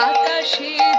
আকাশে